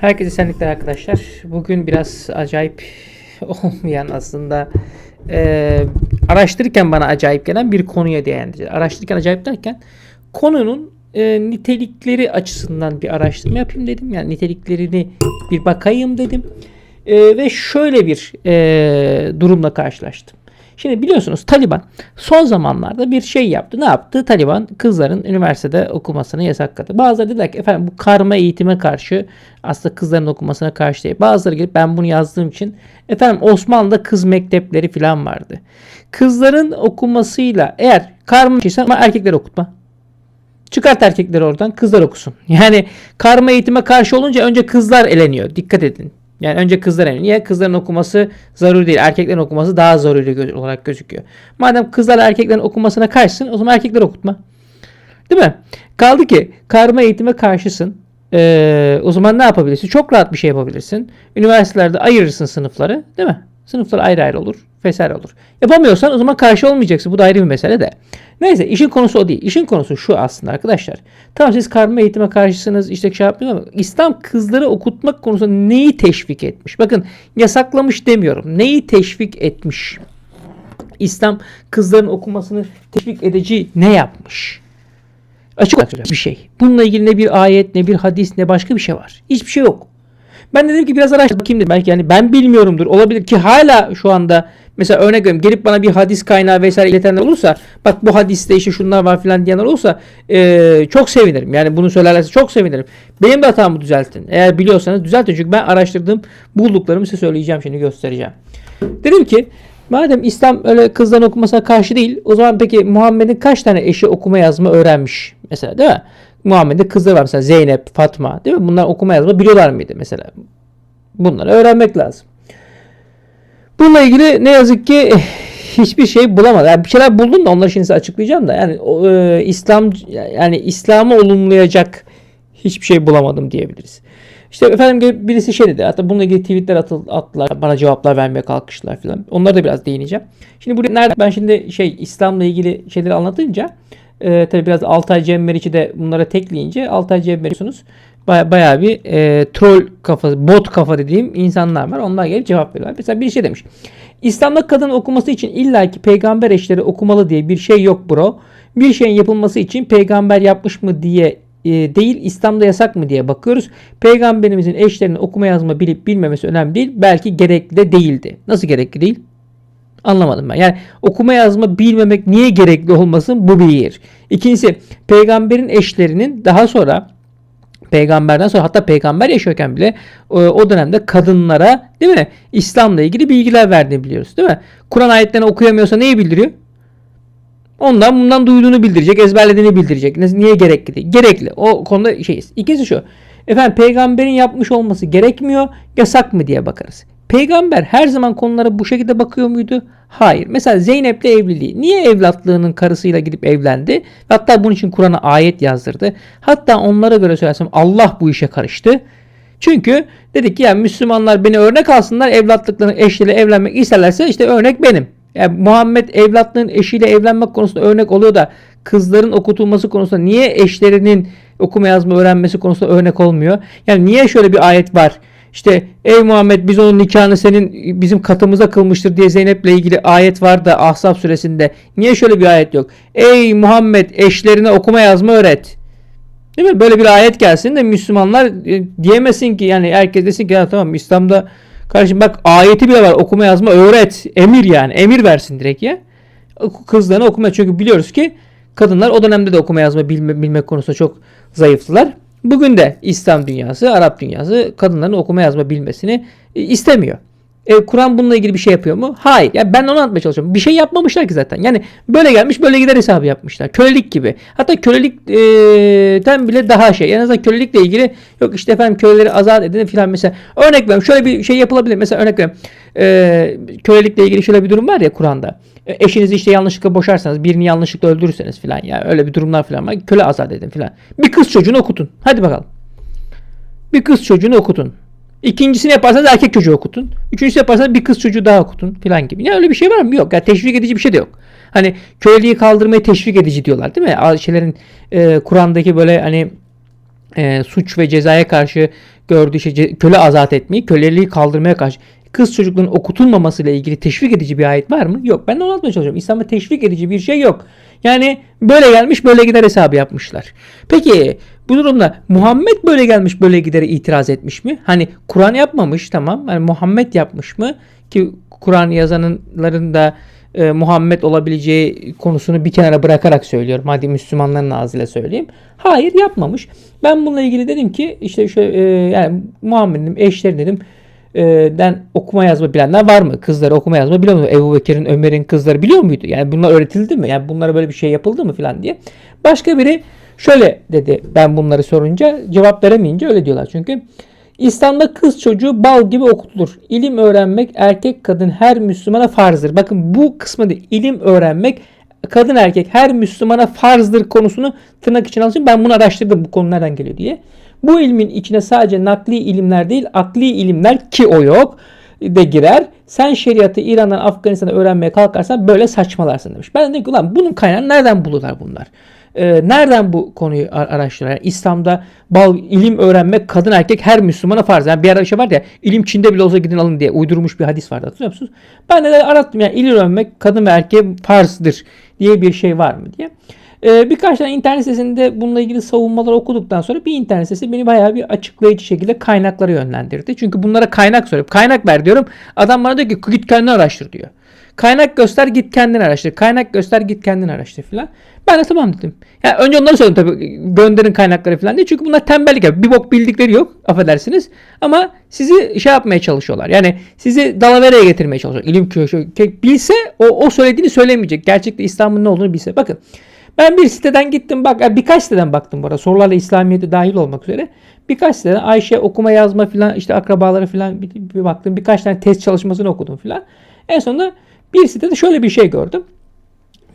Herkese senlikler arkadaşlar. Bugün biraz acayip olmayan aslında eee, araştırırken bana acayip gelen bir konuya değineceğiz. Araştırırken acayip derken konunun eee, nitelikleri açısından bir araştırma yapayım dedim. Yani niteliklerini bir bakayım dedim. Eee, ve şöyle bir eee, durumla karşılaştım. Şimdi biliyorsunuz Taliban son zamanlarda bir şey yaptı. Ne yaptı? Taliban kızların üniversitede okumasını yasakladı. Bazıları dediler ki efendim bu karma eğitime karşı aslında kızların okumasına karşı değil. Bazıları gelip ben bunu yazdığım için efendim Osmanlı'da kız mektepleri falan vardı. Kızların okumasıyla eğer karma şeyse ama erkekleri okutma. Çıkart erkekleri oradan kızlar okusun. Yani karma eğitime karşı olunca önce kızlar eleniyor. Dikkat edin. Yani önce kızlar eleniyor. Niye? Kızların okuması zaruri değil. Erkeklerin okuması daha zaruri olarak gözüküyor. Madem kızlar erkeklerin okumasına karşısın o zaman erkekler okutma. Değil mi? Kaldı ki karma eğitime karşısın. Ee, o zaman ne yapabilirsin? Çok rahat bir şey yapabilirsin. Üniversitelerde ayırırsın sınıfları. Değil mi? Sınıflar ayrı ayrı olur. Vesaire olur. Yapamıyorsan o zaman karşı olmayacaksın. Bu da ayrı bir mesele de. Neyse işin konusu o değil. İşin konusu şu aslında arkadaşlar. Tamam siz karma eğitime karşısınız. işte şey yapmıyorsunuz ama İslam kızları okutmak konusunda neyi teşvik etmiş? Bakın yasaklamış demiyorum. Neyi teşvik etmiş? İslam kızların okumasını teşvik edici ne yapmış? Açık bir şey. Bununla ilgili ne bir ayet, ne bir hadis, ne başka bir şey var. Hiçbir şey yok. Ben dedim ki biraz araştır bakayım dedim. Belki yani ben bilmiyorumdur. Olabilir ki hala şu anda mesela örnek veriyorum gelip bana bir hadis kaynağı vesaire iletenler olursa bak bu hadiste işte şunlar var filan diyenler olursa eee, çok sevinirim. Yani bunu söylerlerse çok sevinirim. Benim de hatamı düzeltin. Eğer biliyorsanız düzeltin. Çünkü ben araştırdığım bulduklarımı size söyleyeceğim şimdi göstereceğim. Dedim ki madem İslam öyle kızların okumasına karşı değil o zaman peki Muhammed'in kaç tane eşi okuma yazma öğrenmiş mesela değil mi? Muhammed'in kızları var mesela Zeynep, Fatma değil mi? Bunlar okuma yazma biliyorlar mıydı mesela? Bunları öğrenmek lazım. Bununla ilgili ne yazık ki eh, hiçbir şey bulamadım. Yani bir şeyler buldum da onları şimdi size açıklayacağım da yani e, İslam yani İslam'ı olumlayacak hiçbir şey bulamadım diyebiliriz. İşte efendim birisi şey dedi. Hatta bununla ilgili tweetler atıl, attılar. Bana cevaplar vermeye kalkıştılar falan. Onlara da biraz değineceğim. Şimdi buraya nerede ben şimdi şey İslam'la ilgili şeyleri anlatınca e, tabii biraz Altay Cem de bunlara tekleyince Altay Cem baya, bayağı bir e, troll kafa, bot kafa dediğim insanlar var. Onlar gelip cevap veriyorlar. Mesela bir şey demiş. İslam'da kadın okuması için illaki peygamber eşleri okumalı diye bir şey yok bro. Bir şeyin yapılması için peygamber yapmış mı diye e, değil İslam'da yasak mı diye bakıyoruz. Peygamberimizin eşlerinin okuma yazma bilip bilmemesi önemli değil. Belki gerekli de değildi. Nasıl gerekli değil? Anlamadım ben. Yani okuma yazma bilmemek niye gerekli olmasın? Bu bir. İkincisi peygamberin eşlerinin daha sonra peygamberden sonra hatta peygamber yaşıyorken bile e, o dönemde kadınlara değil mi İslam'la ilgili bilgiler verdiğini biliyoruz değil mi? Kur'an ayetlerini okuyamıyorsa neyi bildiriyor? Ondan bundan duyduğunu bildirecek, ezberlediğini bildirecek. Niye gerekli? Gerekli. O konuda şeyiz. İkincisi şu. Efendim peygamberin yapmış olması gerekmiyor, yasak mı diye bakarız. Peygamber her zaman konulara bu şekilde bakıyor muydu? Hayır. Mesela Zeynep'le evliliği. Niye evlatlığının karısıyla gidip evlendi? Hatta bunun için Kur'an'a ayet yazdırdı. Hatta onlara göre söylersem Allah bu işe karıştı. Çünkü dedik ki yani Müslümanlar beni örnek alsınlar evlatlıklarının eşiyle evlenmek isterlerse işte örnek benim. Yani Muhammed evlatlığın eşiyle evlenmek konusunda örnek oluyor da kızların okutulması konusunda niye eşlerinin okuma yazma öğrenmesi konusunda örnek olmuyor? Yani niye şöyle bir ayet var? İşte ey Muhammed biz onun nikahını senin bizim katımıza kılmıştır diye Zeynep'le ilgili ayet var da Ahzab suresinde. Niye şöyle bir ayet yok? Ey Muhammed eşlerine okuma yazma öğret. Değil mi? Böyle bir ayet gelsin de Müslümanlar e, diyemesin ki yani herkes desin ki ya tamam İslam'da kardeşim bak ayeti bile var okuma yazma öğret. Emir yani emir versin direkt ya. Kızlarına okuma çünkü biliyoruz ki kadınlar o dönemde de okuma yazma bilme, bilmek konusunda çok zayıftılar. Bugün de İslam dünyası, Arap dünyası kadınların okuma yazma bilmesini e, istemiyor. E, Kur'an bununla ilgili bir şey yapıyor mu? Hayır. Yani ben onu anlatmaya çalışıyorum. Bir şey yapmamışlar ki zaten. Yani böyle gelmiş böyle gider hesabı yapmışlar. Kölelik gibi. Hatta kölelikten bile daha şey. En azından kölelikle ilgili yok işte efendim köleleri azat edin filan mesela. Örnek veriyorum. Şöyle bir şey yapılabilir. Mesela örnek veriyorum. E, kölelikle ilgili şöyle bir durum var ya Kur'an'da. Eşinizi işte yanlışlıkla boşarsanız birini yanlışlıkla öldürürseniz filan ya öyle bir durumlar filan var. Köle azat edin filan. Bir kız çocuğunu okutun. Hadi bakalım. Bir kız çocuğunu okutun. İkincisini yaparsanız erkek çocuğu okutun. Üçüncüsü yaparsanız bir kız çocuğu daha okutun filan gibi. Ya öyle bir şey var mı? Yok. Ya teşvik edici bir şey de yok. Hani köleliği kaldırmayı teşvik edici diyorlar değil mi? Şeylerin e, Kur'an'daki böyle hani e, suç ve cezaya karşı gördüğü şey köle azat etmeyi, köleliği kaldırmaya karşı kız çocukların okutulmaması ile ilgili teşvik edici bir ayet var mı? Yok. Ben de onu anlatmaya çalışıyorum. İslam'da teşvik edici bir şey yok. Yani böyle gelmiş böyle gider hesabı yapmışlar. Peki bu durumda Muhammed böyle gelmiş böyle gidere itiraz etmiş mi? Hani Kur'an yapmamış tamam. Hani Muhammed yapmış mı? Ki Kur'an yazanların da e, Muhammed olabileceği konusunu bir kenara bırakarak söylüyorum. Hadi Müslümanların ağzıyla söyleyeyim. Hayır yapmamış. Ben bununla ilgili dedim ki işte şöyle e, yani Muhammed'in eşleri dedim den okuma yazma bilenler var mı? Kızları okuma yazma biliyor mu? Ebu Bekir'in, Ömer'in kızları biliyor muydu? Yani bunlar öğretildi mi? Yani bunlara böyle bir şey yapıldı mı falan diye. Başka biri şöyle dedi ben bunları sorunca cevap veremeyince öyle diyorlar çünkü. İslam'da kız çocuğu bal gibi okutulur. İlim öğrenmek erkek kadın her Müslümana farzdır. Bakın bu kısmı değil. İlim öğrenmek kadın erkek her Müslümana farzdır konusunu tırnak için alacağım. Ben bunu araştırdım bu konu nereden geliyor diye. Bu ilmin içine sadece nakli ilimler değil akli ilimler ki o yok de girer. Sen şeriatı İran'dan Afganistan'a öğrenmeye kalkarsan böyle saçmalarsın demiş. Ben de dedim ki ulan bunun kaynağını nereden bulurlar bunlar? Ee, nereden bu konuyu ar- araştırıyorlar? Yani İslam'da bal ilim öğrenmek kadın erkek her Müslümana farz. Yani bir ara bir şey var ya ilim Çin'de bile olsa gidin alın diye uydurmuş bir hadis vardı hatırlıyor musunuz? Ben de arattım yani ilim öğrenmek kadın ve erkeğe farzdır diye bir şey var mı diye. Ee, birkaç tane internet sitesinde bununla ilgili savunmalar okuduktan sonra bir internet sitesi beni bayağı bir açıklayıcı şekilde kaynaklara yönlendirdi. Çünkü bunlara kaynak sorup kaynak ver diyorum. Adam bana diyor ki git kendini araştır diyor. Kaynak göster git kendin araştır. Kaynak göster git kendin araştır filan. Ben de tamam dedim. Yani önce onları söyledim tabii gönderin kaynakları filan diye. Çünkü bunlar tembellik yapıyor. Bir bok bildikleri yok affedersiniz. Ama sizi şey yapmaya çalışıyorlar. Yani sizi dalavereye getirmeye çalışıyorlar. İlim köşe bilse o, o söylediğini söylemeyecek. Gerçekte İslam'ın ne olduğunu bilse. Bakın ben bir siteden gittim bak yani birkaç siteden baktım bu arada sorularla İslamiyet'e dahil olmak üzere. Birkaç siteden Ayşe okuma yazma filan işte akrabaları filan bir, bir baktım. Birkaç tane test çalışmasını okudum filan. En sonunda bir sitede şöyle bir şey gördüm.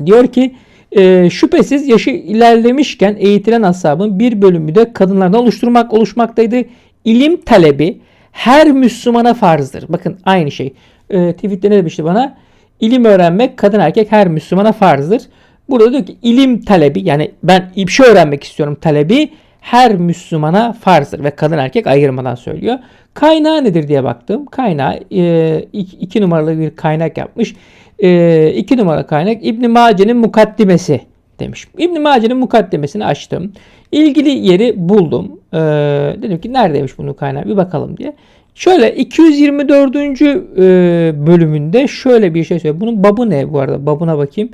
Diyor ki e, şüphesiz yaşı ilerlemişken eğitilen ashabın bir bölümü de kadınlardan oluşturmak oluşmaktaydı. İlim talebi her Müslümana farzdır. Bakın aynı şey. E, tweette ne demişti bana? İlim öğrenmek kadın erkek her Müslümana farzdır. Burada diyor ki ilim talebi yani ben bir şey öğrenmek istiyorum talebi her Müslümana farzdır ve kadın erkek ayırmadan söylüyor. Kaynağı nedir diye baktım. Kaynağı e, iki, iki numaralı bir kaynak yapmış. E, iki numaralı kaynak İbn Mace'nin mukaddimesi demiş. İbn Mace'nin mukaddimesini açtım. İlgili yeri buldum. E, dedim ki neredeymiş bunun kaynağı bir bakalım diye. Şöyle 224. E, bölümünde şöyle bir şey söylüyor. Bunun babı ne bu arada? Babına bakayım.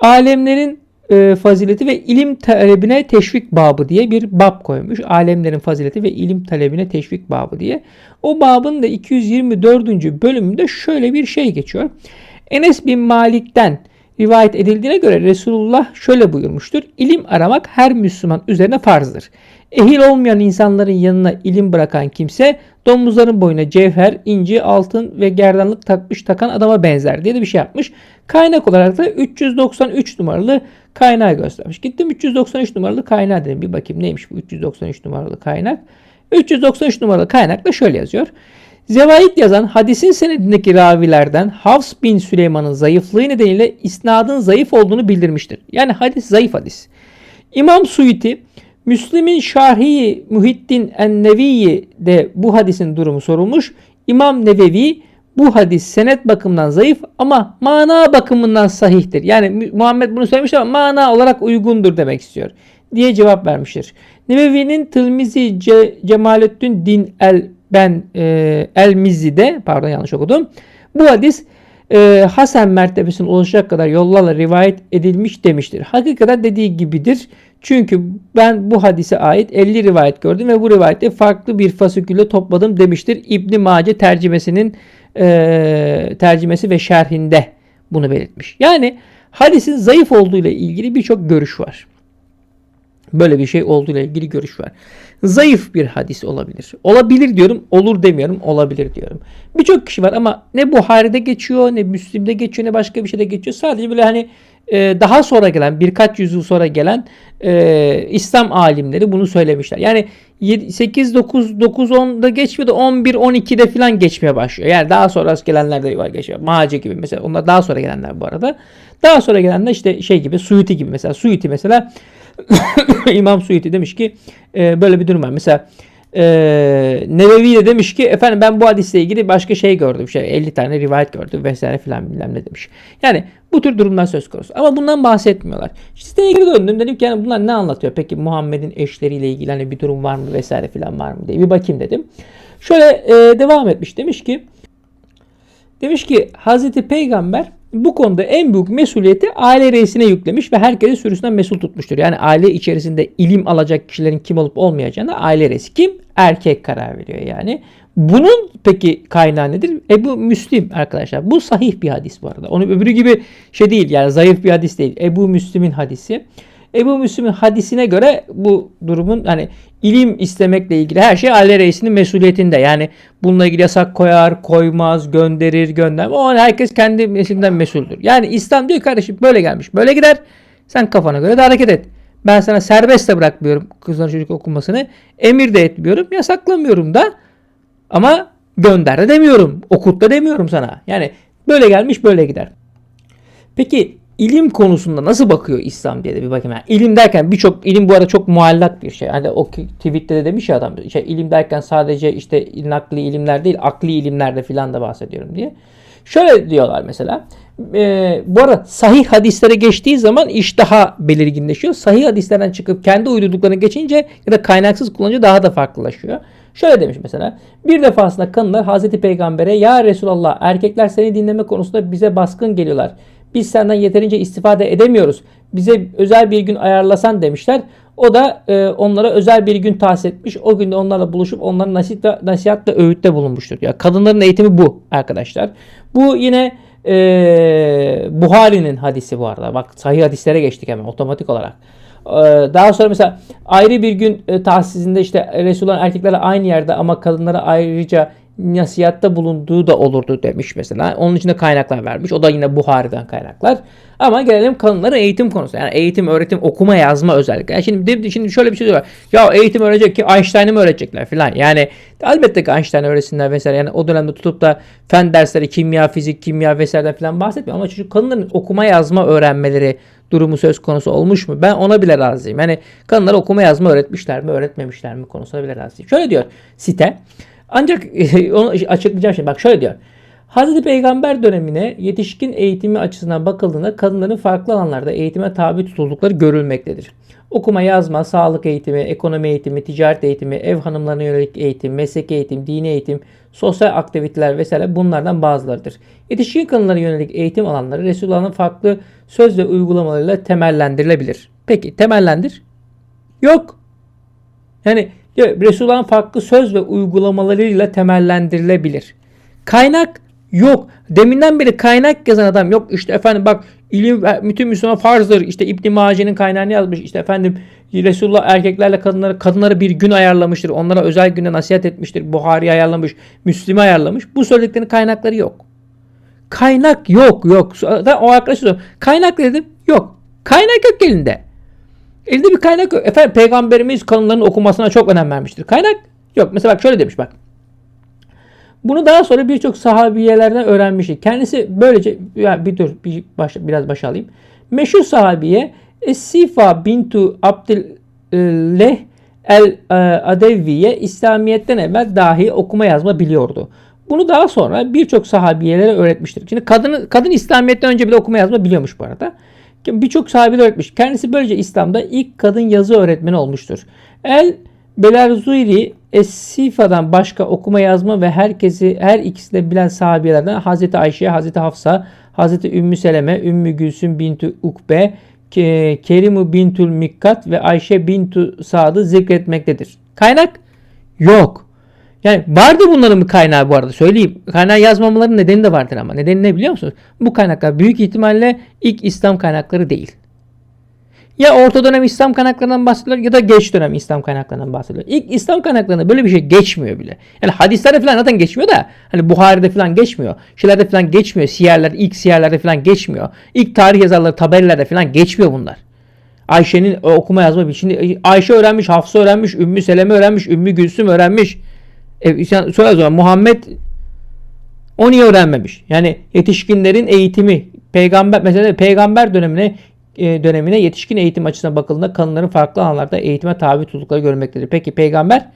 Alemlerin e, fazileti ve ilim talebine teşvik babı diye bir bab koymuş. Alemlerin fazileti ve ilim talebine teşvik babı diye. O babın da 224. bölümünde şöyle bir şey geçiyor. Enes bin Malik'ten rivayet edildiğine göre Resulullah şöyle buyurmuştur. İlim aramak her Müslüman üzerine farzdır. Ehil olmayan insanların yanına ilim bırakan kimse domuzların boyuna cevher, inci, altın ve gerdanlık takmış takan adama benzer diye de bir şey yapmış. Kaynak olarak da 393 numaralı kaynağı göstermiş. Gittim 393 numaralı kaynağı dedim. Bir bakayım neymiş bu 393 numaralı kaynak. 393 numaralı kaynak da şöyle yazıyor. Zevait yazan hadisin senedindeki ravilerden Havs bin Süleyman'ın zayıflığı nedeniyle isnadın zayıf olduğunu bildirmiştir. Yani hadis zayıf hadis. İmam Suyuti Müslim'in Şarhi Muhiddin Ennevi'yi de bu hadisin durumu sorulmuş. İmam Nevevi bu hadis senet bakımından zayıf ama mana bakımından sahihtir. Yani Muhammed bunu söylemiş ama mana olarak uygundur demek istiyor diye cevap vermiştir. Nevevi'nin Tılmizi Ce Cemalettin Din el ben e, el Mizzi'de pardon yanlış okudum. Bu hadis e, Hasan mertebesine ulaşacak kadar yollarla rivayet edilmiş demiştir. Hakikaten dediği gibidir. Çünkü ben bu hadise ait 50 rivayet gördüm ve bu rivayette farklı bir fasikülle topladım demiştir. İbn Mace tercümesinin e, tercümesi ve şerhinde bunu belirtmiş. Yani hadisin zayıf olduğu ile ilgili birçok görüş var. Böyle bir şey olduğu ile ilgili görüş var. Zayıf bir hadis olabilir. Olabilir diyorum, olur demiyorum, olabilir diyorum. Birçok kişi var ama ne Buhari'de geçiyor, ne Müslim'de geçiyor, ne başka bir şeyde geçiyor. Sadece böyle hani e, daha sonra gelen, birkaç yüzyıl sonra gelen e, İslam alimleri bunu söylemişler. Yani 8, 9, 9, 10'da geçmiyor da 11, 12'de falan geçmeye başlıyor. Yani daha sonra gelenler de var geçiyor. Mace gibi mesela. Onlar daha sonra gelenler bu arada. Daha sonra gelenler işte şey gibi, Suyuti gibi mesela. Suyuti mesela İmam Suyuti demiş ki e, böyle bir durum var. Mesela e, Nevevi de demiş ki efendim ben bu hadisle ilgili başka şey gördüm. Şey 50 tane rivayet gördüm vesaire filan bilmem ne demiş. Yani bu tür durumlar söz konusu. Ama bundan bahsetmiyorlar. İşte geri döndüm. Dedim ki yani bunlar ne anlatıyor? Peki Muhammed'in eşleriyle ilgili hani bir durum var mı vesaire filan var mı diye bir bakayım dedim. Şöyle e, devam etmiş. Demiş ki Demiş ki Hazreti Peygamber bu konuda en büyük mesuliyeti aile reisine yüklemiş ve herkesi sürüsünden mesul tutmuştur. Yani aile içerisinde ilim alacak kişilerin kim olup olmayacağına aile reisi kim? Erkek karar veriyor yani. Bunun peki kaynağı nedir? Ebu Müslim arkadaşlar. Bu sahih bir hadis bu arada. Onun öbürü gibi şey değil yani zayıf bir hadis değil. Ebu Müslim'in hadisi. Ebu Müslim'in hadisine göre bu durumun hani ilim istemekle ilgili her şey aile reisinin mesuliyetinde. Yani bununla ilgili yasak koyar, koymaz, gönderir, göndermez. O herkes kendi mesleğinden mesuldür. Yani İslam diyor kardeşim böyle gelmiş, böyle gider. Sen kafana göre de hareket et. Ben sana serbest de bırakmıyorum kızlar çocuk okumasını. Emir de etmiyorum, yasaklamıyorum da. Ama gönder de demiyorum, okut da demiyorum sana. Yani böyle gelmiş böyle gider. Peki ilim konusunda nasıl bakıyor İslam diye de bir bakayım. Yani ilim derken birçok ilim bu arada çok muallak bir şey. Hani o tweette de demiş ya adam şey ilim derken sadece işte nakli ilimler değil akli ilimlerde filan da bahsediyorum diye. Şöyle diyorlar mesela. E, bu arada sahih hadislere geçtiği zaman iş daha belirginleşiyor. Sahih hadislerden çıkıp kendi uydurduklarını geçince ya da kaynaksız kullanınca daha da farklılaşıyor. Şöyle demiş mesela. Bir defasında kadınlar Hazreti Peygamber'e ya Resulallah erkekler seni dinleme konusunda bize baskın geliyorlar. Biz senden yeterince istifade edemiyoruz. Bize özel bir gün ayarlasan demişler. O da e, onlara özel bir gün tahsis etmiş. O günde onlarla buluşup onların nasihat ve, öğütte bulunmuştur. Ya kadınların eğitimi bu arkadaşlar. Bu yine e, Buhari'nin hadisi bu arada. Bak sahih hadislere geçtik hemen otomatik olarak. E, daha sonra mesela ayrı bir gün e, tahsisinde işte Resulullah'ın erkeklerle aynı yerde ama kadınlara ayrıca nasihatta bulunduğu da olurdu demiş mesela. Onun için de kaynaklar vermiş. O da yine Buhari'den kaynaklar. Ama gelelim kadınların eğitim konusu. Yani eğitim, öğretim, okuma, yazma özellikle. Yani şimdi, şimdi şöyle bir şey var. Ya eğitim öğrenecek ki Einstein'ı mı öğretecekler falan. Yani elbette ki Einstein öğretsinler vesaire. Yani o dönemde tutup da fen dersleri, kimya, fizik, kimya vesaireden falan bahsetmiyor. Ama çocuk kadınların okuma yazma öğrenmeleri durumu söz konusu olmuş mu? Ben ona bile razıyım. Yani kadınlara okuma yazma öğretmişler mi, öğretmemişler mi konusuna bile razıyım. Şöyle diyor site. Ancak onu açıklayacağım şimdi. Bak şöyle diyor. Hazreti Peygamber dönemine yetişkin eğitimi açısından bakıldığında kadınların farklı alanlarda eğitime tabi tutuldukları görülmektedir. Okuma, yazma, sağlık eğitimi, ekonomi eğitimi, ticaret eğitimi, ev hanımlarına yönelik eğitim, meslek eğitim, dini eğitim, sosyal aktiviteler vesaire bunlardan bazılarıdır. Yetişkin kadınlara yönelik eğitim alanları Resulullah'ın farklı söz ve uygulamalarıyla temellendirilebilir. Peki temellendir? Yok. Yani ya, Resulullah'ın farklı söz ve uygulamalarıyla temellendirilebilir. Kaynak yok. Deminden beri kaynak yazan adam yok. İşte efendim bak ilim bütün Müslüman farzdır. İşte İbn Mace'nin kaynağını yazmış. İşte efendim Resulullah erkeklerle kadınları kadınlara bir gün ayarlamıştır. Onlara özel günde nasihat etmiştir. Buhari ayarlamış, Müslim'i ayarlamış. Bu söylediklerinin kaynakları yok. Kaynak yok yok. O arkadaş Kaynak dedim yok. Kaynak yok elinde. Elinde bir kaynak yok. Efendim peygamberimiz kanunların okumasına çok önem vermiştir. Kaynak yok. Mesela bak şöyle demiş bak. Bunu daha sonra birçok sahabiyelerden öğrenmiştik. Kendisi böylece ya bir dur bir baş, biraz başa alayım. Meşhur sahabiye Esifa bintu Abdülleh el e, Adeviye İslamiyet'ten evvel dahi okuma yazma biliyordu. Bunu daha sonra birçok sahabiyelere öğretmiştir. Şimdi kadın kadın İslamiyet'ten önce bile okuma yazma biliyormuş bu arada. Birçok sahibi öğretmiş. Kendisi böylece İslam'da ilk kadın yazı öğretmeni olmuştur. El Belerzuiri Esifa'dan başka okuma yazma ve herkesi her ikisi de bilen sahabiyelerden Hazreti Ayşe, Hazreti Hafsa, Hazreti Ümmü Seleme, Ümmü Gülsüm bintu Ukbe, Kerimu bintül Mikkat ve Ayşe bintu Sad'ı zikretmektedir. Kaynak yok. Yani vardı bunların bir kaynağı bu arada söyleyeyim. Kaynağı yazmamaların nedeni de vardır ama. Nedeni ne biliyor musunuz? Bu kaynaklar büyük ihtimalle ilk İslam kaynakları değil. Ya orta dönem İslam kaynaklarından bahsediyor ya da geç dönem İslam kaynaklarından bahsediyor. İlk İslam kaynaklarında böyle bir şey geçmiyor bile. Yani hadislerde falan zaten geçmiyor da hani Buhari'de falan geçmiyor. Şeylerde falan geçmiyor. Siyerler, ilk siyerlerde falan geçmiyor. İlk tarih yazarları tabellerde falan geçmiyor bunlar. Ayşe'nin okuma yazma şimdi Ayşe öğrenmiş, Hafsa öğrenmiş, Ümmü Seleme öğrenmiş, Ümmü Gülsüm öğrenmiş. E, sonra zaman Muhammed o niye öğrenmemiş? Yani yetişkinlerin eğitimi peygamber mesela peygamber dönemine e, dönemine yetişkin eğitim açısından bakıldığında kadınların farklı alanlarda eğitime tabi tutuldukları görülmektedir. Peki peygamber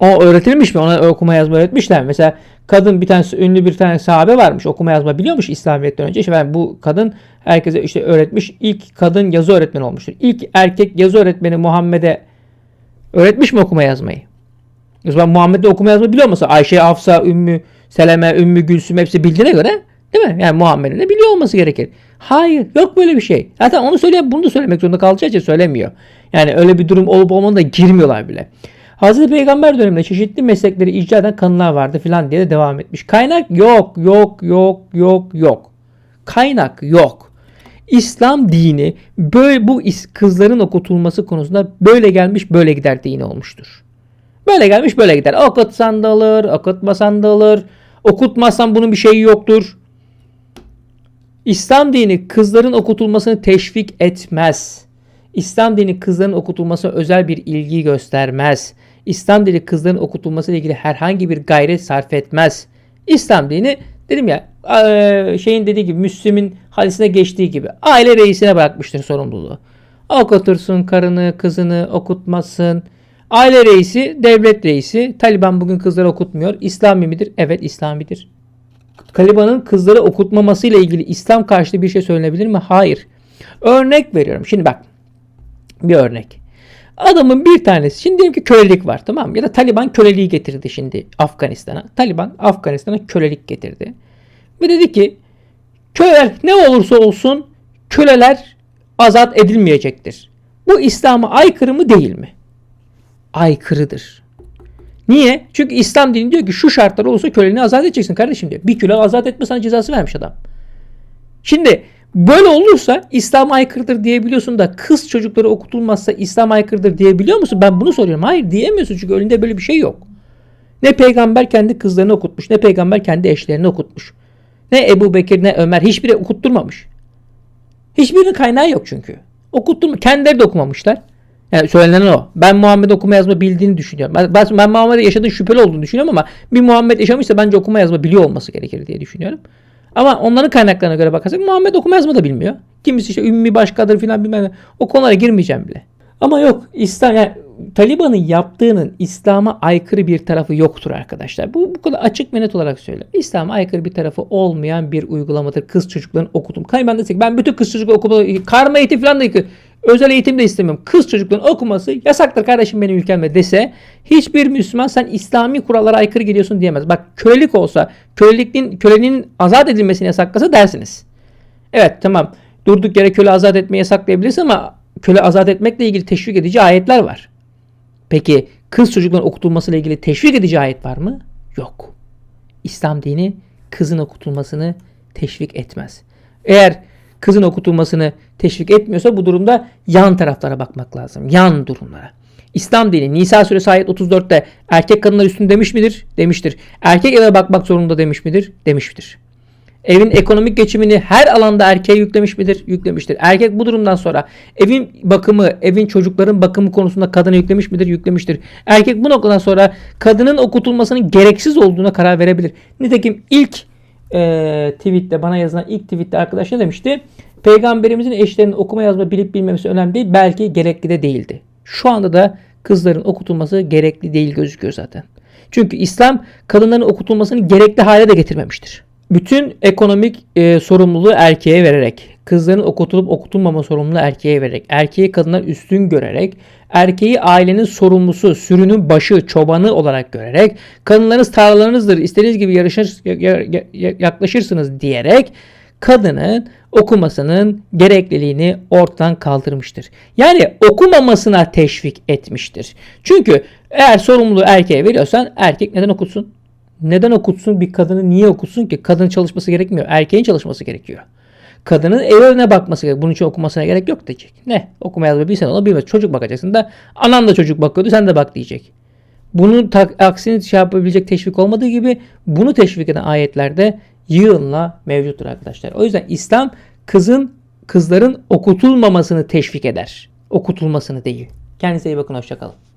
o öğretilmiş mi? Ona okuma yazma öğretmişler mi? Mesela kadın bir tane ünlü bir tane sahabe varmış. Okuma yazma biliyormuş İslamiyet'ten önce. İşte ben bu kadın herkese işte öğretmiş. İlk kadın yazı öğretmeni olmuştur. İlk erkek yazı öğretmeni Muhammed'e öğretmiş mi okuma yazmayı? O zaman Muhammed'de okuma yazma biliyor musun? Ayşe, Hafsa, Ümmü, Seleme, Ümmü, Gülsüm hepsi bildiğine göre değil mi? Yani Muhammed'in de biliyor olması gerekir. Hayır yok böyle bir şey. Zaten onu söyleyen bunu da söylemek zorunda kalacağı için söylemiyor. Yani öyle bir durum olup olmadığına girmiyorlar bile. Hazreti Peygamber döneminde çeşitli meslekleri icra eden kadınlar vardı filan diye de devam etmiş. Kaynak yok, yok, yok, yok, yok. Kaynak yok. İslam dini böyle bu kızların okutulması konusunda böyle gelmiş böyle gider dini olmuştur. Böyle gelmiş böyle gider. Okutsan da alır, okutmasan da alır. Okutmazsan bunun bir şeyi yoktur. İslam dini kızların okutulmasını teşvik etmez. İslam dini kızların okutulmasına özel bir ilgi göstermez. İslam dini kızların okutulması ile ilgili herhangi bir gayret sarf etmez. İslam dini dedim ya eee, şeyin dediği gibi Müslüm'ün hadisine geçtiği gibi aile reisine bırakmıştır sorumluluğu. Okutursun karını kızını okutmasın. Aile reisi devlet reisi. Taliban bugün kızları okutmuyor. İslami midir? Evet İslamidir. Taliban'ın kızları okutmaması ile ilgili İslam karşıtı bir şey söylenebilir mi? Hayır. Örnek veriyorum. Şimdi bak. Bir örnek. Adamın bir tanesi şimdi diyelim ki kölelik var tamam? Ya da Taliban köleliği getirdi şimdi Afganistan'a. Taliban Afganistan'a kölelik getirdi. Ve dedi ki köleler ne olursa olsun köleler azat edilmeyecektir. Bu İslam'a aykırı mı değil mi? Aykırıdır. Niye? Çünkü İslam dini diyor ki şu şartlar olursa köleliğini azat edeceksin kardeşim diyor. Bir köle azat etme sana cezası vermiş adam. Şimdi böyle olursa İslam aykırıdır diyebiliyorsun da kız çocukları okutulmazsa İslam aykırıdır diyebiliyor musun? Ben bunu soruyorum. Hayır diyemiyorsun çünkü önünde böyle bir şey yok. Ne peygamber kendi kızlarını okutmuş ne peygamber kendi eşlerini okutmuş. Ne Ebu Bekir ne Ömer hiçbiri okutturmamış. Hiçbirinin kaynağı yok çünkü. Okutturma. Kendileri de okumamışlar. Yani söylenen o. Ben Muhammed okuma yazma bildiğini düşünüyorum. Ben, ben, ben Muhammed'e yaşadığı şüpheli olduğunu düşünüyorum ama bir Muhammed yaşamışsa bence okuma yazma biliyor olması gerekir diye düşünüyorum. Ama onların kaynaklarına göre bakarsak Muhammed okuma yazma da bilmiyor. Kimisi işte ümmi başkadır filan bilmem ne. O konulara girmeyeceğim bile. Ama yok İslam yani Taliban'ın yaptığının İslam'a aykırı bir tarafı yoktur arkadaşlar. Bu bu kadar açık ve net olarak söylüyorum. İslam'a aykırı bir tarafı olmayan bir uygulamadır. Kız çocukların okutum. Kayman desek ben bütün kız çocukları okuma karma eğitim falan da özel eğitim de istemiyorum. Kız çocukların okuması yasaktır kardeşim benim ülkemde dese hiçbir Müslüman sen İslami kurallara aykırı gidiyorsun diyemez. Bak kölelik olsa köleliğin kölenin azat edilmesini yasaklasa dersiniz. Evet tamam durduk yere köle azat etmeyi yasaklayabilirsin ama köle azat etmekle ilgili teşvik edici ayetler var. Peki kız çocukların okutulmasıyla ilgili teşvik edici ayet var mı? Yok. İslam dini kızın okutulmasını teşvik etmez. Eğer kızın okutulmasını teşvik etmiyorsa bu durumda yan taraflara bakmak lazım. Yan durumlara. İslam dini Nisa suresi ayet 34'te erkek kadınlar üstün demiş midir? Demiştir. Erkek eve bakmak zorunda demiş midir? Demiştir. Evin ekonomik geçimini her alanda erkeğe yüklemiş midir? Yüklemiştir. Erkek bu durumdan sonra evin bakımı, evin çocukların bakımı konusunda kadına yüklemiş midir? Yüklemiştir. Erkek bu noktadan sonra kadının okutulmasının gereksiz olduğuna karar verebilir. Nitekim ilk e, tweette bana yazılan ilk tweette arkadaş ne demişti? Peygamberimizin eşlerinin okuma yazma bilip bilmemesi önemli değil. Belki gerekli de değildi. Şu anda da kızların okutulması gerekli değil gözüküyor zaten. Çünkü İslam kadınların okutulmasını gerekli hale de getirmemiştir bütün ekonomik e, sorumluluğu erkeğe vererek, kızların okutulup okutulmama sorumluluğu erkeğe vererek, erkeği kadınlar üstün görerek, erkeği ailenin sorumlusu, sürünün başı, çobanı olarak görerek, kadınlarınız tarlalarınızdır, istediğiniz gibi yarışır, yaklaşırsınız diyerek kadının okumasının gerekliliğini ortadan kaldırmıştır. Yani okumamasına teşvik etmiştir. Çünkü eğer sorumluluğu erkeğe veriyorsan erkek neden okutsun? neden okutsun bir kadını niye okutsun ki? Kadının çalışması gerekmiyor. Erkeğin çalışması gerekiyor. Kadının evine bakması gerekiyor. Bunun için okumasına gerek yok diyecek. Ne? Okuma yazma bilsen onu bilmez. Çocuk bakacaksın da anan da çocuk bakıyordu sen de bak diyecek. Bunun aksini şey yapabilecek teşvik olmadığı gibi bunu teşvik eden ayetlerde yığınla mevcuttur arkadaşlar. O yüzden İslam kızın kızların okutulmamasını teşvik eder. Okutulmasını değil. Kendinize iyi bakın hoşçakalın.